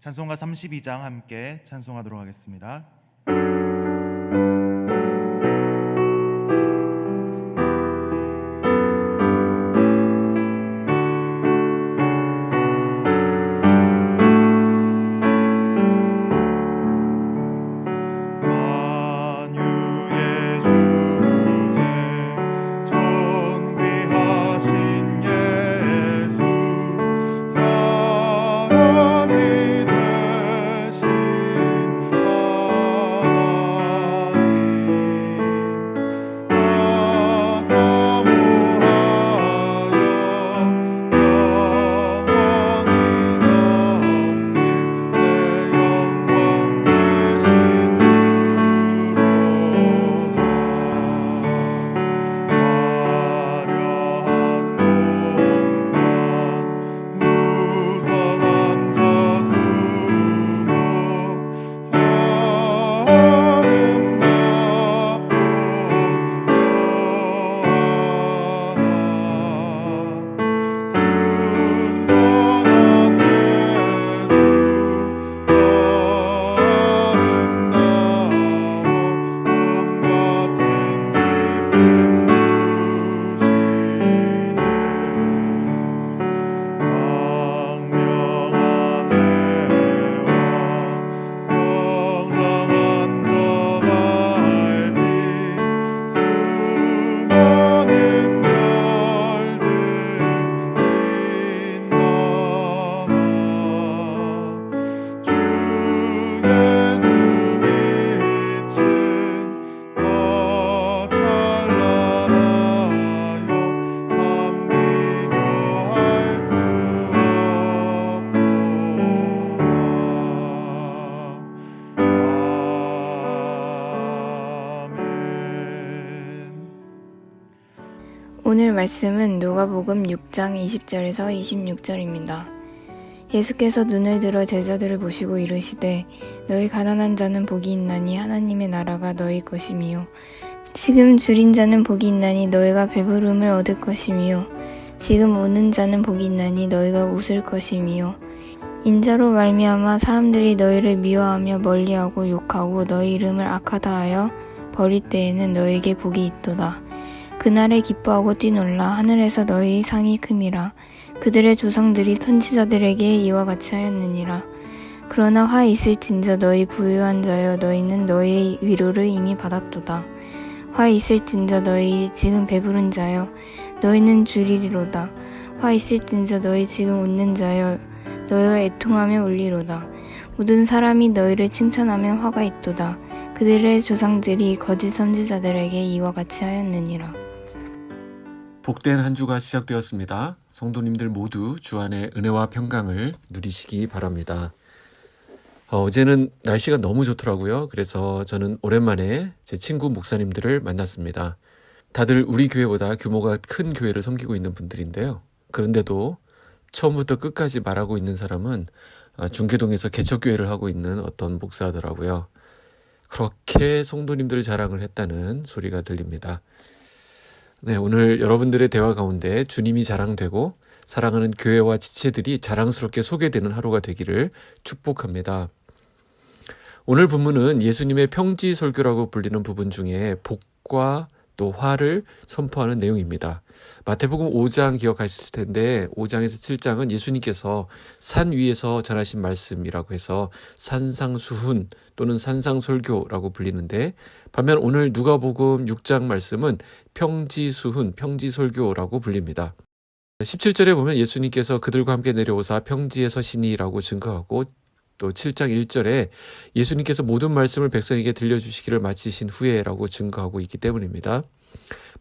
찬송가 32장 함께 찬송하도록 하겠습니다. 오늘 말씀은 누가복음 6장 20절에서 26절입니다. 예수께서 눈을 들어 제자들을 보시고 이르시되 너희 가난한 자는 복이 있나니 하나님의 나라가 너희 것이미요. 지금 줄인 자는 복이 있나니 너희가 배부름을 얻을 것이미요. 지금 우는 자는 복이 있나니 너희가 웃을 것이미요. 인자로 말미암아 사람들이 너희를 미워하며 멀리하고 욕하고 너희 이름을 악하다 하여 버릴 때에는 너희에게 복이 있도다 그날에 기뻐하고 뛰놀라. 하늘에서 너희 상이 큼이라. 그들의 조상들이 선지자들에게 이와 같이 하였느니라. 그러나 화 있을진저 너희 부유한 자여 너희는 너희의 위로를 이미 받았도다. 화 있을진저 너희 지금 배부른 자여 너희는 주리리로다. 화 있을진저 너희 지금 웃는 자여 너희가 애통하며 울리로다. 모든 사람이 너희를 칭찬하면 화가 있도다. 그들의 조상들이 거짓 선지자들에게 이와 같이 하였느니라 복된 한 주가 시작되었습니다. 성도님들 모두 주 안의 은혜와 평강을 누리시기 바랍니다. 어, 어제는 날씨가 너무 좋더라고요. 그래서 저는 오랜만에 제 친구 목사님들을 만났습니다. 다들 우리 교회보다 규모가 큰 교회를 섬기고 있는 분들인데요. 그런데도 처음부터 끝까지 말하고 있는 사람은 어, 중계동에서 개척교회를 하고 있는 어떤 목사더라고요. 그렇게 성도님들 자랑을 했다는 소리가 들립니다. 네, 오늘 여러분들의 대화 가운데 주님이 자랑되고 사랑하는 교회와 지체들이 자랑스럽게 소개되는 하루가 되기를 축복합니다. 오늘 본문은 예수님의 평지 설교라고 불리는 부분 중에 복과 또 화를 선포하는 내용입니다. 마태복음 5장 기억하실 텐데 5장에서 7장은 예수님께서 산 위에서 전하신 말씀이라고 해서 산상수훈 또는 산상설교라고 불리는데 반면 오늘 누가복음 6장 말씀은 평지수훈, 평지설교라고 불립니다. 17절에 보면 예수님께서 그들과 함께 내려오사 평지에 서시니라고 증거하고 또 7장 1절에 예수님께서 모든 말씀을 백성에게 들려주시기를 마치신 후에라고 증거하고 있기 때문입니다.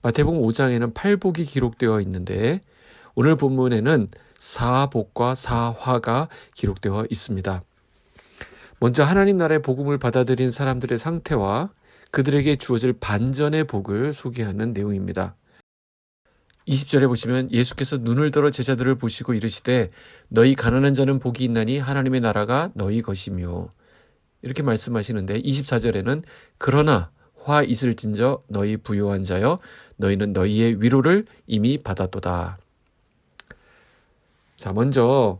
마태복음 5장에는 팔복이 기록되어 있는데 오늘 본문에는 사복과 사화가 기록되어 있습니다. 먼저 하나님 나라의 복음을 받아들인 사람들의 상태와 그들에게 주어질 반전의 복을 소개하는 내용입니다. 20절에 보시면 예수께서 눈을 들어 제자들을 보시고 이르시되 너희 가난한 자는 복이 있나니 하나님의 나라가 너희 것이며 이렇게 말씀하시는데 24절에는 그러나 화 있을진저 너희 부요한 자여 너희는 너희의 위로를 이미 받았도다. 자, 먼저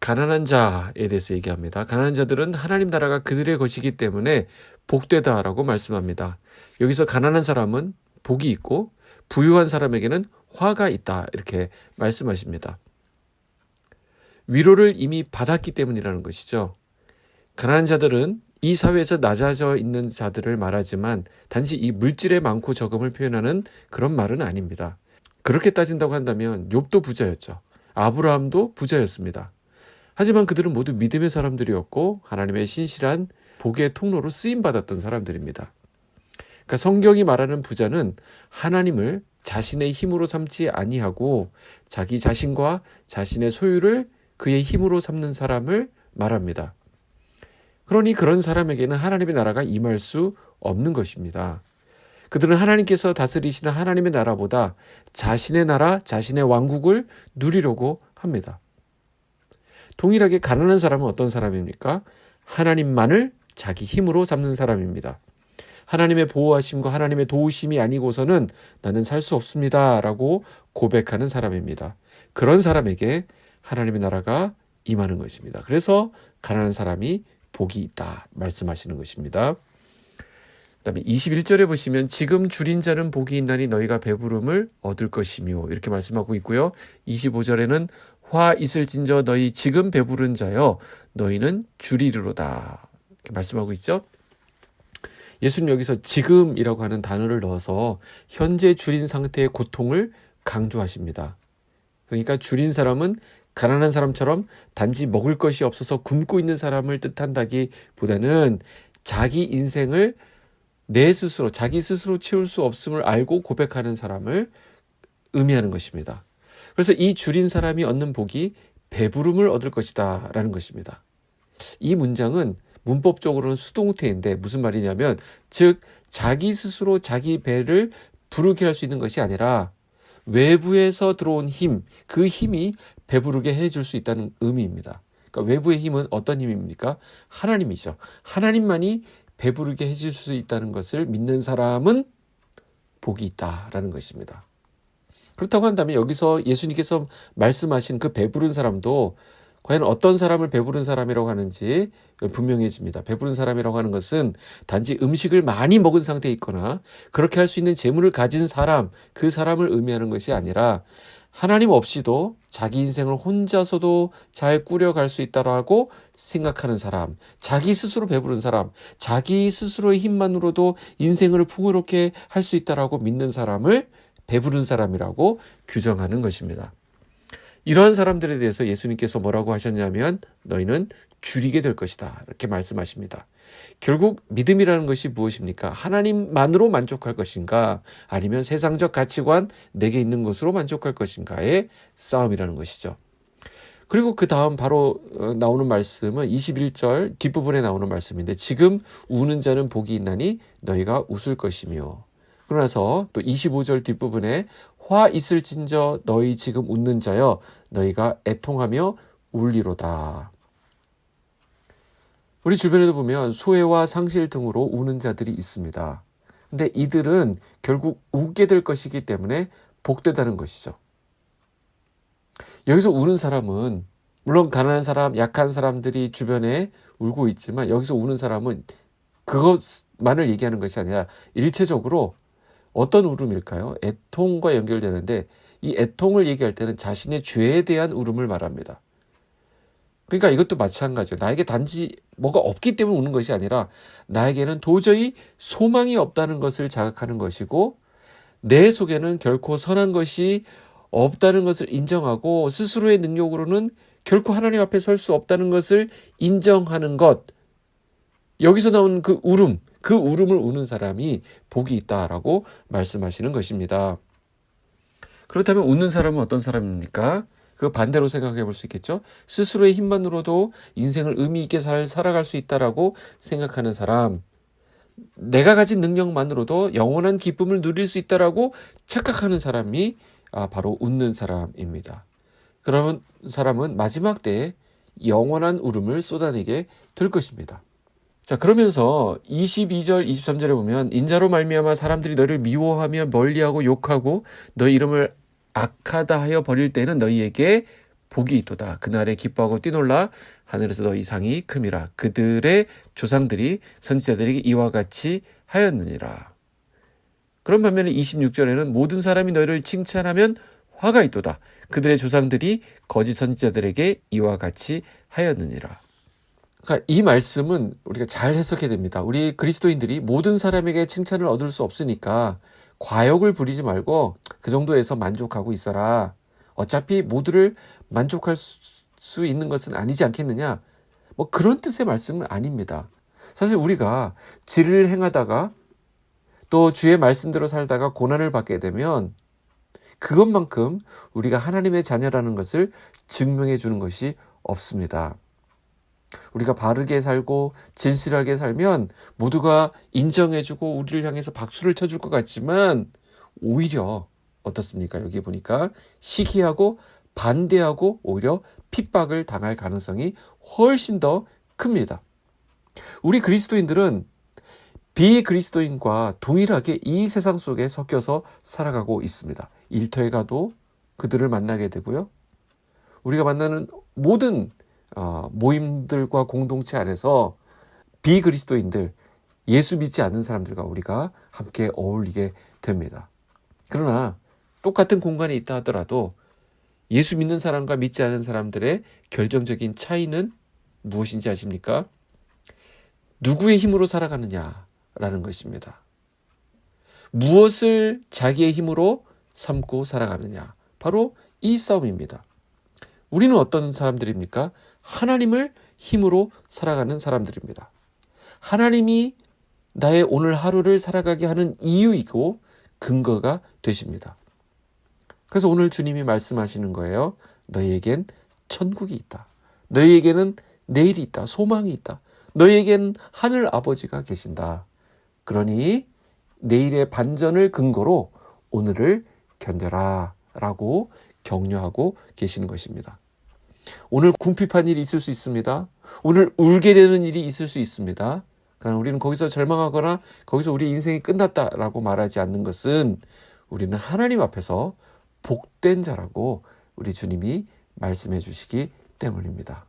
가난한 자에 대해서 얘기합니다. 가난한 자들은 하나님 나라가 그들의 것이기 때문에 복되다라고 말씀합니다. 여기서 가난한 사람은 복이 있고 부유한 사람에게는 화가 있다 이렇게 말씀하십니다. 위로를 이미 받았기 때문이라는 것이죠. 가난한 자들은 이 사회에서 낮아져 있는 자들을 말하지만 단지 이 물질의 많고 적음을 표현하는 그런 말은 아닙니다. 그렇게 따진다고 한다면 욥도 부자였죠. 아브라함도 부자였습니다. 하지만 그들은 모두 믿음의 사람들이었고 하나님의 신실한 복의 통로로 쓰임 받았던 사람들입니다. 그러니까 성경이 말하는 부자는 하나님을 자신의 힘으로 삼지 아니하고 자기 자신과 자신의 소유를 그의 힘으로 삼는 사람을 말합니다. 그러니 그런 사람에게는 하나님의 나라가 임할 수 없는 것입니다. 그들은 하나님께서 다스리시는 하나님의 나라보다 자신의 나라, 자신의 왕국을 누리려고 합니다. 동일하게 가난한 사람은 어떤 사람입니까? 하나님만을 자기 힘으로 삼는 사람입니다. 하나님의 보호하심과 하나님의 도우심이 아니고서는 나는 살 수 없습니다. 라고 고백하는 사람입니다. 그런 사람에게 하나님의 나라가 임하는 것입니다. 그래서 가난한 사람이 복이 있다 말씀하시는 것입니다. 그다음에 21절에 보시면 지금 줄인 자는 복이 있나니 너희가 배부름을 얻을 것이며 이렇게 말씀하고 있고요. 25절에는 화 있을진저 너희 지금 배부른 자여 너희는 줄이리로다 이렇게 말씀하고 있죠. 예수님 여기서 지금이라고 하는 단어를 넣어서 현재 줄인 상태의 고통을 강조하십니다. 그러니까 줄인 사람은 가난한 사람처럼 단지 먹을 것이 없어서 굶고 있는 사람을 뜻한다기 보다는 자기 인생을 내 스스로 자기 스스로 채울 수 없음을 알고 고백하는 사람을 의미하는 것입니다. 그래서 이 줄인 사람이 얻는 복이 배부름을 얻을 것이다 라는 것입니다. 이 문장은 문법적으로는 수동태인데 무슨 말이냐면 즉 자기 스스로 자기 배를 부르게 할 수 있는 것이 아니라 외부에서 들어온 힘, 그 힘이 배부르게 해줄 수 있다는 의미입니다. 그러니까 외부의 힘은 어떤 힘입니까? 하나님이죠. 하나님만이 배부르게 해줄 수 있다는 것을 믿는 사람은 복이 있다라는 것입니다. 그렇다고 한다면 여기서 예수님께서 말씀하신 그 배부른 사람도 과연 어떤 사람을 배부른 사람이라고 하는지 분명해집니다. 배부른 사람이라고 하는 것은 단지 음식을 많이 먹은 상태에 있거나 그렇게 할 수 있는 재물을 가진 사람, 그 사람을 의미하는 것이 아니라 하나님 없이도 자기 인생을 혼자서도 잘 꾸려갈 수 있다라고 생각하는 사람, 자기 스스로 배부른 사람, 자기 스스로의 힘만으로도 인생을 풍요롭게 할 수 있다라고 믿는 사람을 배부른 사람이라고 규정하는 것입니다. 이러한 사람들에 대해서 예수님께서 뭐라고 하셨냐면 너희는 줄이게 될 것이다. 이렇게 말씀하십니다. 결국 믿음이라는 것이 무엇입니까? 하나님만으로 만족할 것인가? 아니면 세상적 가치관, 내게 있는 것으로 만족할 것인가의 싸움이라는 것이죠. 그리고 그 다음 바로 어, 나오는 말씀은 21절 뒷부분에 나오는 말씀인데 지금 우는 자는 복이 있나니 너희가 웃을 것이며 그러나서 또 25절 뒷부분에 화 있을진저 너희 지금 웃는 자여 너희가 애통하며 울리로다. 우리 주변에도 보면 소외와 상실 등으로 우는 자들이 있습니다. 근데 이들은 결국 웃게 될 것이기 때문에 복되다는 것이죠. 여기서 우는 사람은 물론 가난한 사람, 약한 사람들이 주변에 울고 있지만 여기서 우는 사람은 그것만을 얘기하는 것이 아니라 일체적으로 어떤 울음일까요? 애통과 연결되는데 이 애통을 얘기할 때는 자신의 죄에 대한 울음을 말합니다. 그러니까 이것도 마찬가지예요. 나에게 단지 뭐가 없기 때문에 우는 것이 아니라 나에게는 도저히 소망이 없다는 것을 자각하는 것이고 내 속에는 결코 선한 것이 없다는 것을 인정하고 스스로의 능력으로는 결코 하나님 앞에 설 수 없다는 것을 인정하는 것. 여기서 나오는 그 울음, 그 울음을 우는 사람이 복이 있다라고 말씀하시는 것입니다. 그렇다면 웃는 사람은 어떤 사람입니까? 그 반대로 생각해 볼 수 있겠죠. 스스로의 힘만으로도 인생을 의미 있게 살, 살아갈 수 있다라고 생각하는 사람. 내가 가진 능력만으로도 영원한 기쁨을 누릴 수 있다라고 착각하는 사람이 아, 바로 웃는 사람입니다. 그러면 사람은 마지막 때에 영원한 울음을 쏟아내게 될 것입니다. 자, 그러면서 22절, 23절에 보면 인자로 말미암아 사람들이 너를 미워하며 멀리하고 욕하고 너희 이름을 악하다 하여 버릴 때는 너희에게 복이 있도다. 그날에 기뻐하고 뛰놀라 하늘에서 너희 상이 큼이라. 그들의 조상들이 선지자들에게 이와 같이 하였느니라. 그런 반면에 26절에는 모든 사람이 너희를 칭찬하면 화가 있도다. 그들의 조상들이 거짓 선지자들에게 이와 같이 하였느니라. 그러니까 이 말씀은 우리가 잘 해석해야 됩니다. 우리 그리스도인들이 모든 사람에게 칭찬을 얻을 수 없으니까 과욕을 부리지 말고 그 정도에서 만족하고 있어라. 어차피 모두를 만족할 수- 수 있는 것은 아니지 않겠느냐? 뭐 그런 뜻의 말씀은 아닙니다. 사실 우리가 질을 행하다가 또 주의 말씀대로 살다가 고난을 받게 되면 그것만큼 우리가 하나님의 자녀라는 것을 증명해 주는 것이 없습니다. 우리가 바르게 살고 진실하게 살면 모두가 인정해주고 우리를 향해서 박수를 쳐줄 것 같지만 오히려 어떻습니까? 여기 보니까 시기하고 반대하고 오히려 핍박을 당할 가능성이 훨씬 더 큽니다. 우리 그리스도인들은 비그리스도인과 동일하게 이 세상 속에 섞여서 살아가고 있습니다. 일터에 가도 그들을 만나게 되고요. 우리가 만나는 모든 어, 모임들과 공동체 안에서 비그리스도인들, 예수 믿지 않는 사람들과 우리가 함께 어울리게 됩니다. 그러나 똑같은 공간에 있다 하더라도 예수 믿는 사람과 믿지 않는 사람들의 결정적인 차이는 무엇인지 아십니까? 누구의 힘으로 살아가느냐라는 것입니다. 무엇을 자기의 힘으로 삼고 살아가느냐. 바로 이 싸움입니다. 우리는 어떤 사람들입니까? 하나님을 힘으로 살아가는 사람들입니다. 하나님이 나의 오늘 하루를 살아가게 하는 이유이고 근거가 되십니다. 그래서 오늘 주님이 말씀하시는 거예요. 너희에겐 천국이 있다. 너희에게는 내일이 있다. 소망이 있다. 너희에게는 하늘 아버지가 계신다. 그러니 내일의 반전을 근거로 오늘을 견뎌라. 라고 격려하고 계시는 것입니다. 오늘 궁핍한 일이 있을 수 있습니다. 오늘 울게 되는 일이 있을 수 있습니다. 그러나 우리는 거기서 절망하거나 거기서 우리 인생이 끝났다라고 말하지 않는 것은 우리는 하나님 앞에서 복된 자라고 우리 주님이 말씀해 주시기 때문입니다.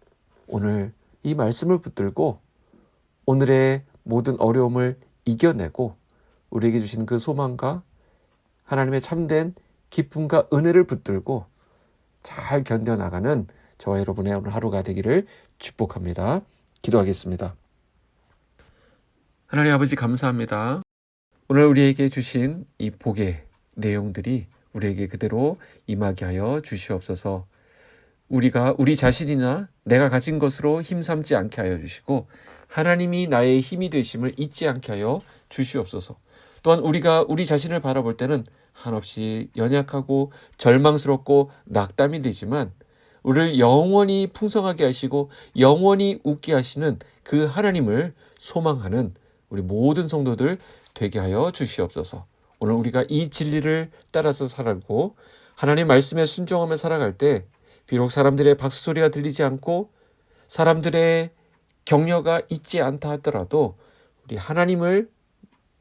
오늘 이 말씀을 붙들고 오늘의 모든 어려움을 이겨내고 우리에게 주신 그 소망과 하나님의 참된 기쁨과 은혜를 붙들고 잘 견뎌나가는 저와 여러분의 오늘 하루가 되기를 축복합니다. 기도하겠습니다. 하나님 아버지 감사합니다. 오늘 우리에게 주신 이 복의 내용들이 우리에게 그대로 임하게 하여 주시옵소서. 우리가 우리 자신이나 내가 가진 것으로 힘삼지 않게 하여 주시고 하나님이 나의 힘이 되심을 잊지 않게 하여 주시옵소서. 또한 우리가 우리 자신을 바라볼 때는 한없이 연약하고 절망스럽고 낙담이 되지만 우리를 영원히 풍성하게 하시고 영원히 웃게 하시는 그 하나님을 소망하는 우리 모든 성도들 되게 하여 주시옵소서. 오늘 우리가 이 진리를 따라서 살고 하나님 말씀에 순종하며 살아갈 때 비록 사람들의 박수 소리가 들리지 않고 사람들의 격려가 있지 않다 하더라도 우리 하나님을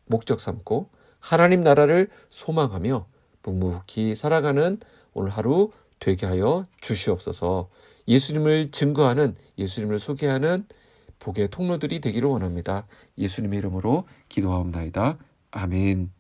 목적 삼고 하나님 나라를 소망하며 묵묵히 살아가는 오늘 하루 되게 하여 주시옵소서. 예수님을 증거하는 예수님을 소개하는 복의 통로들이 되기를 원합니다. 예수님의 이름으로 기도하옵나이다. 아멘.